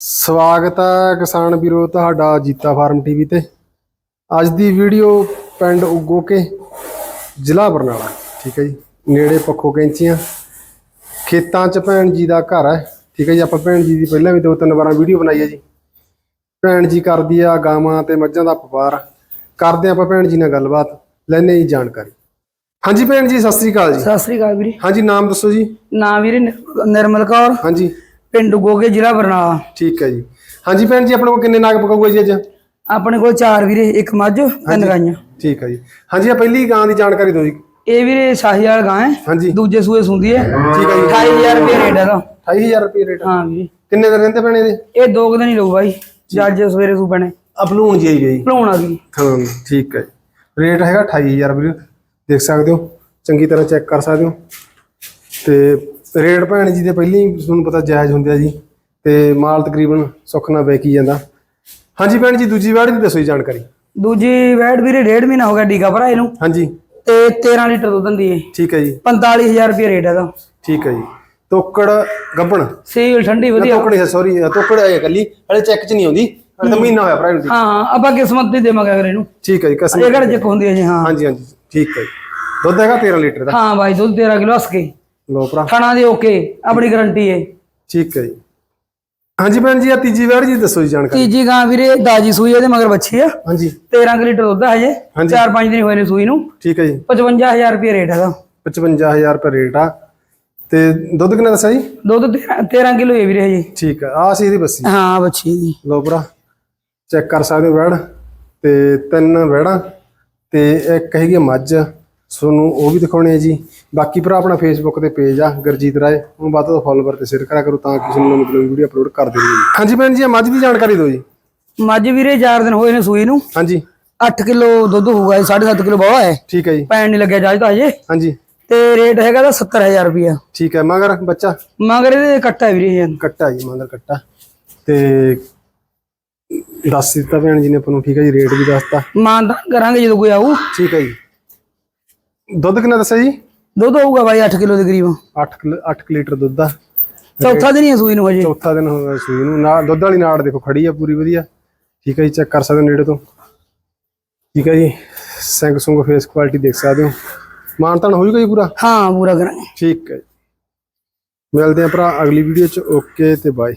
ਸਵਾਗਤ ਹੈ ਕਿਸਾਨ ਵੀਰੋ ਤੁਹਾਡਾ ਜੀਤਾ ਫਾਰਮ ਟੀਵੀ ਤੇ। ਅੱਜ ਦੀ ਵੀਡੀਓ ਪਿੰਡ ਉਗੋਕੇ ਜ਼ਿਲ੍ਹਾ ਬਰਨਾਲਾ ਠੀਕ ਹੈ ਜੀ। ਨੇੜੇ ਪੱਖੋ ਕੈਂਚੀਆਂ। ਖੇਤਾਂ 'ਚ ਭੈਣ ਜੀ ਦਾ ਘਰ ਹੈ ਠੀਕ ਹੈ ਜੀ। ਆਪਾਂ ਭੈਣ ਜੀ ਦੀ ਪਹਿਲਾਂ ਵੀ ਦੋ ਤਿੰਨ ਵਾਰਾਂ ਵੀਡੀਓ ਬਣਾਈ ਹੈ ਜੀ। ਭੈਣ ਜੀ ਕਰਦੀ ਆ ਗਾਵਾਂ ਤੇ ਮੱਝਾਂ ਦਾ ਵਪਾਰ। ਕਰਦੇ ਆਪਾਂ ਭੈਣ ਜੀ ਨਾਲ ਗੱਲਬਾਤ ਲੈਣੇ ਜੀ ਜਾਣਕਾਰੀ। ਹਾਂਜੀ ਭੈਣ ਜੀ ਸਤਿ ਸ੍ਰੀ ਅਕਾਲ ਜੀ। ਸਤਿ ਸ੍ਰੀ ਅਕਾਲ ਵੀਰੇ। ਹਾਂਜੀ ਨਾਮ ਦੱਸੋ ਜੀ। ਨਾਮ ਵੀਰੇ ਨਿਰ- ਨਿਰਮਲ ਕੌਰ। ਹਾਂਜੀ। ਪਿੰਡ ਗੋਗੇ ਜ਼ਿਲ੍ਹਾ ਬਰਨਾਲਾ। ਠੀਕ ਹੈ ਜੀ। ਹਾਂਜੀ ਭੈਣ ਜੀ ਆਪਣੇ ਕੋਲ ਕਿੰਨੇ ਨਾਗ ਪਕਾਊਗਾ ਜੀ ਅੱਜ? ਆਪਣੇ ਕੋਲ ਚਾਰ ਵੀਰੇ ਇੱਕ ਮੱਝ ਤਿੰਨ ਗਾਈਆਂ। ਠੀਕ ਹੈ ਜੀ। ਹਾਂਜੀ ਆ ਪਹਿਲੀ ਗਾਂ ਦੀ ਜਾਣਕਾਰੀ ਦਿਓ ਜੀ। ਇਹ ਵੀਰੇ ਸ਼ਾਹੀਵਾਲ ਗਾਂ ਹੈ। ਹਾਂਜੀ। ਦੂਜੇ ਸੂਏ ਸੁੰਦੀ ਹੈ। ਠੀਕ ਹੈ ਜੀ। 28000 ਰੁਪਏ ਰੇਟ ਇਹਦਾ। 28000 ਰੁਪਏ ਰੇਟ। ਹਾਂ ਕਿੰਨੇ ਦਿਨ ਰਹਿੰਦੇ ਪੈਣੇ ਇਹਦੇ? ਇਹ ਦੋ ਕੁ ਦਿਨ ਹੀ ਲਊ ਬਾਈ। ਜੱਜ ਸਵੇਰੇ ਸੂ ਬਣੇ ਅਪਲੂਣ ਜੀ ਆਈ ਗਈ ਭਲਾਉਣ ਆ ਗਈ। ਹਾਂ ਠੀਕ ਹੈ ਰੇਟ ਹੈਗਾ 28000 ਵੀਰੇ। ਦੇਖ ਸਕਦੇ ਹੋ। ਚੰਗੀ ਤਰ੍ਹਾਂ ਚੈੱਕ ਕਰ ਸਕਦੇ ਹੋ। ਤੇ ਰੇਟ ਭੈਣ ਜੀ ਦੇ ਪਹਿਲੀ ਹੀ ਤੁਹਾਨੂੰ ਪਤਾ ਜਾਇਜ਼ ਹੁੰਦੇ ਆ ਜੀ ਤੇ ਮਾਲ ਤਕਰੀਬਨ ਸੁੱਖ ਨਾਲ ਵੇਚੀ ਜਾਂਦਾ। ਹਾਂਜੀ ਭੈਣ ਜੀ ਦੂਜੀ ਵਾਰ ਦੀ ਦੱਸੋ ਜੀ ਜਾਣਕਾਰੀ। ਦੂਜੀ ਵੈਟ ਵੀਰੇ ਡੇਢ ਮਹੀਨਾ ਹੋ ਗਿਆ ਡੀਕਾ ਭਰਾ ਇਹਨੂੰ ਹਾਂਜੀ। ਤੇ 13 ਲੀਟਰ ਦੁੱਧ ਦਿੰਦੀ ਹੈ ਠੀਕ ਹੈ ਜੀ। 45000 ਰੁਪਏ ਰੇਟ ਇਹਦਾ। ਠੀਕ ਹੈ ਜੀ। ਤੋਕੜ ਗੱਬਣ? ਸੀਲ ਠੰਡੀ ਵਧੀਆ। ਤੋਕੜ ਹੈ ਸੌਰੀ ਤੋਕੜ ਹੈ ਇਕੱਲੀ ਹਲੇ ਚੈੱਕ ਚ ਨਹੀਂ ਆਉਂਦੀ ਹਲੇ ਤਾਂ ਮਹੀਨਾ ਹੋਇਆ ਭਰਾ ਹਾਂ ਹਾਂ ਆਪਾਂ ਕਿਸਮਤ ਦੀ ਦੇਵਾਂਗੇ ਅਗਰ ਇਹਨੂੰ ਠੀਕ ਹੈ ਜੀ ਕਸਮ ਇਹ ਕਿਹੜਾ ਚੱਕ ਹੁੰਦੀ ਹੈ ਜੀ ਹਾਂ। ਹਾਂਜੀ ਹਾਂਜੀ ਠੀਕ ਹੈ ਦੁੱਧ ਹੈਗਾ 13 ਲੀਟਰ ਦਾ। ਹਾਂ ਬਾਈ ਦੁੱਧ 13 ਕਿਲੋ ਹੱਸ ਕੇ। ਲੋ ਭਰਾ। ਥਣਾ ਦੇ ਓਕੇ ਆਪਣੀ ਗਾਰੰਟੀ ਹੈ। ਠੀਕ ਹੈ ਜੀ। ਹਾਂਜੀ ਭੈਣ ਜੀ ਆ ਤੀਜੀ ਵਾਰ ਜੀ ਦੱਸੋ ਜੀ ਜਾਣਕਾਰੀ। ਤੀਜੀ ਗਾਂ ਵੀਰੇ ਦਾਜੀ ਸੂਈ ਇਹਦੇ ਮਗਰ ਬੱਚੀ ਆ। ਹਾਂਜੀ। 13 ਕੁ ਲੀਟਰ ਦੁੱਧ ਆ ਹਜੇ ਹਾਂਜੀ। 4-5 ਦਿਨ ਹੋਏ ਨੇ ਸੂਈ ਨੂੰ। ਠੀਕ ਹੈ ਜੀ। 55000 ਰੁਪਏ ਰੇਟ ਹੈਗਾ। 55000 ਰੁਪਏ ਰੇਟ ਆ। ਤੇ ਦੁੱਧ ਕਿੰਨਾ ਦੱਸਿਆ ਜੀ? ਦੁੱਧ 13 ਕਿਲੋ ਹੈ ਵੀਰੇ ਹਜੇ। ਠੀਕ ਹੈ ਆ ਸੀ ਇਹਦੀ ਬੱਸੀ ਹਾਂ ਬੱਚੀ ਦੀ। ਲੋ ਭਰਾ ਚੈੱਕ ਕਰ ਸਕਦੇ ਹੋ ਵੈੜ। ਤੇ ਤਿੰਨ ਵੈੜਾਂ ਤੇ ਇੱਕ ਹੈਗੀ ਆ ਮੱਝ। ਤੁਹਾਨੂੰ ਉਹ ਵੀ ਦਿਖਾਉਣੇ ਆ ਜੀ। ਬਾਕੀ ਭਰਾ ਆਪਣਾ ਫੇਸਬੁੱਕ ਤੇ ਪੇਜ ਆ ਗੁਰਜੀਤ ਰਾਏ। ਉਹਨੂੰ ਵੱਧ ਤੋਂ ਫੋਲੋਵਰ ਤੇ ਸ਼ੇਅਰ ਕਰਿਆ ਕਰੋ ਤਾਂ ਕਿਸੇ ਨੂੰ ਮਤਲਬ ਵੀਡੀਓ ਅਪਲੋਡ ਕਰ ਦੇਣੀ ਹਾਂਜੀ ਭੈਣ ਜੀ ਮੱਝ ਦੀ ਜਾਣਕਾਰੀ ਦਿਓ ਜੀ। ਮੱਝ ਵੀਰੇ 4 ਦਿਨ ਹੋਏ ਨੇ ਸੂਈ ਨੂੰ। ਹਾਂਜੀ। 8 ਕਿਲੋ ਦੁੱਧ ਹੋਊਗਾ ਇਹ 7.5 ਕਿਲੋ ਬਹੁਤ ਹੈ। ਠੀਕ ਹੈ ਜੀ। ਪੈਣ ਨਹੀਂ ਲੱਗਿਆ ਜਾਜ ਤਾਂ ਹਜੇ। ਹਾਂਜੀ। ਤੇ ਰੇਟ ਹੈਗਾ ਦਾ 70000 ਰੁਪਇਆ ਠੀਕ ਹੈ ਮਗਰ ਬੱਚਾ? ਮਗਰ ਇਹਦੇ ਕੱਟਾ ਵੀਰੇ ਇਹ। ਕੱਟਾ ਜੀ ਮਗਰ ਕੱਟਾ। ਤੇ ਦੱਸ ਦਿੱਤਾ ਭੈਣ ਜੀ ਨੇ ਆਪਾਂ ਨੂੰ ਠੀਕ ਹੈ ਜੀ ਰੇਟ ਵੀ ਦੱਸਤਾ। ਮਾਨਦਾਨ ਕਰਾਂਗੇ ਜਦੋਂ ਕੋਈ ਆਊ। ਠੀਕ ਹੈ ਜੀ। ਦੁੱਧ ਕਿੰਨਾ ਦੱਸਿਆ ਜੀ? ਦੁੱਧ ਹੋਊਗਾ ਬਾਈ 8 ਕਿਲੋ ਦੇ ਕਰੀਬ। 8 ਕਿਲੋ 8 ਲੀਟਰ ਦੁੱਧ ਆ। ਚੌਥਾ ਦਿਨ ਹੀ ਸੂਈ ਨੂੰ ਹਜੇ। ਚੌਥਾ ਦਿਨ ਹੋ ਗਿਆ ਸੂਈ ਨੂੰ। ਨਾ ਦੁੱਧ ਵਾਲੀ ਨਾੜ ਦੇਖੋ ਖੜੀ ਆ ਪੂਰੀ ਵਧੀਆ। ਠੀਕ ਹੈ ਜੀ ਚੈੱਕ ਕਰ ਸਕਦੇ ਹੋ ਨੇੜੇ ਤੋਂ। ਠੀਕ ਹੈ ਜੀ ਸਿੰਘ ਸੁੰਗ ਫੇਸ ਕੁਆਲਿਟੀ ਦੇਖ ਸਕਦੇ ਹੋ। ਮਾਨਤਾਨ ਹੋ ਜੂਗਾ ਜੀ ਪੂਰਾ? ਹਾਂ ਪੂਰਾ ਕਰਾਂਗੇ। ਠੀਕ ਹੈ। ਮਿਲਦੇ ਆ ਭਰਾ ਅਗਲੀ ਵੀਡੀਓ ਚ। ਓਕੇ ਤੇ ਬਾਏ